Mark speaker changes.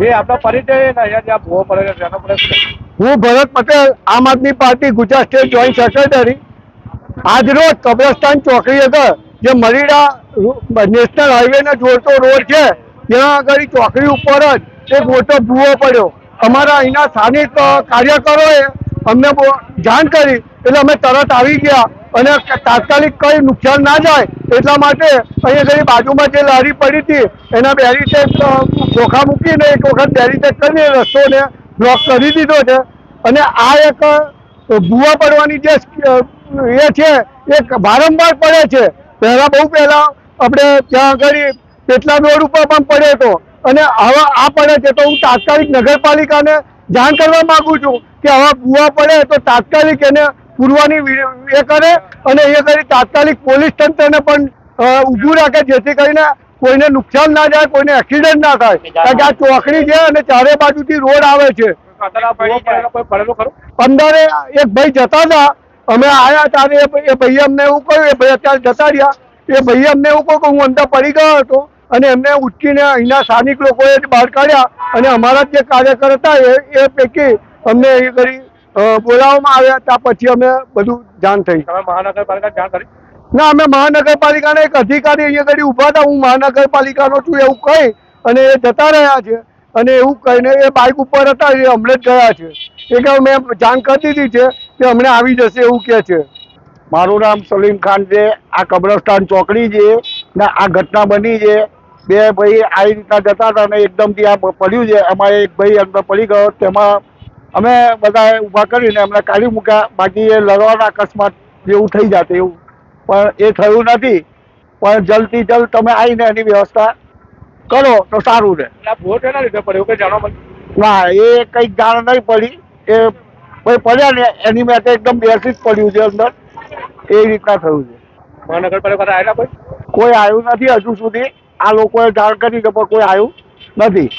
Speaker 1: એ આપનો પરિચય ભૂવો પડે છે
Speaker 2: હું Bharat Patel, Aam Aadmi party Gujarat state joint secretary. આજરોજ કબ્રસ્તાન ચોકડી આગળ જે મરીડા નેશનલ હાઈવેને જોડતો રોડ છે, ત્યાં આગળ ચોકડી ઉપર જ એક મોટો ભૂવો પડ્યો. અમારા અહીંના સ્થાનિક કાર્યકરોએ અમને જાણ કરી, એટલે અમે તરત આવી ગયા. અને તાત્કાલિક કઈ નુકસાન ના જાય એટલા માટે અહીંયા ઘણી બાજુમાં જે લારી પડી હતી, એના બેરીટેડ ચોખા મૂકીને એક વખત બેરીટેડ કરીને રસ્તોને બ્લોક કરી દીધો છે. અને આ એક ભૂવા પડવાની જે એ છે, એ વારંવાર પડે છે. પહેલા બહુ પહેલા આપણે ત્યાં આગળ પેટલા રોડ ઉપર પણ પડે તો અને હવે આ પડે છે તો હું તાત્કાલિક નગરપાલિકાને જાણ કરવા માંગુ છું કે આવા ભૂવા પડે તો તાત્કાલિક એને પૂરવાની એ કરે અને એ કરી તાત્કાલિક પોલીસ તંત્રને પણ ઊભું રાખે જેથી કરીને કોઈને નુકસાન ના જાય કોઈને એક્સિડન્ટ ના થાય. કારણ કે આ ચોકડી છે અને ચારે બાજુથી રોડ આવે છે. અંદર એક ભાઈ જતા હતા. અમે આવ્યા ત્યારે એ ભાઈ- અમને એવું કહ્યું એ ભાઈ અત્યારે જતા રહ્યા. એ ભાઈ અમને એવું કહ્યું કે હું અંદર પડી ગયો હતો અને એમને ઉચકીને અહીંના સ્થાનિક લોકોએ જ બહાર કાઢ્યા અને અમારા જે કાર્યકર હતા એ એ પૈકી અમને એ કરી બોલાવવામાં આવ્યા. ત્યાં પછી અમે બધું જાણ થઈ.
Speaker 1: મહાનગરપાલિકા જાણ કરી?
Speaker 2: ના, અમે મહાનગરપાલિકાના એક અધિકારી અહીંયા આગળ ઊભા હતા. હું મહાનગરપાલિકાનો છું, એવું કહી અને એ જતા રહ્યા છે. અને એવું કહીને એ બાઇક ઉપર હતા, એ હમણાં જ ગયા છે. એ કે મેં જાણ કરી દીધી છે કે હમણાં આવી જશે એવું કહે છે. મારું નામ સલીમ ખાન છે. આ કબ્રસ્તાન ચોકડી છે ને આ ઘટના બની છે. બે ભાઈ આવી રીતના જતા હતા અને એકદમથી આ પડ્યું છે. એમાં એક ભાઈ અંદર પડી ગયો. તેમાં અમે બધા ઊભા કરીને એમને કાઢી મૂક્યા. બાકી એ લડવાના અકસ્માત જેવું થઈ જાતે એવું. પણ એ થયું નથી. પણ જલ્દી જલ્દ તમે આવીને એની વ્યવસ્થા કરો તો સારું રહે. ના એ કંઈક જાણ નહીં પડી. એ ભાઈ પડ્યા ને એની મેં એકદમ બેસી જ પડ્યું છે અંદર. એ રીતના થયું છે.
Speaker 1: મહાનગરપાલિકા
Speaker 2: કોઈ આવ્યું નથી હજુ સુધી. આ લોકોએ જાણ કરી છે પણ કોઈ આવ્યું નથી.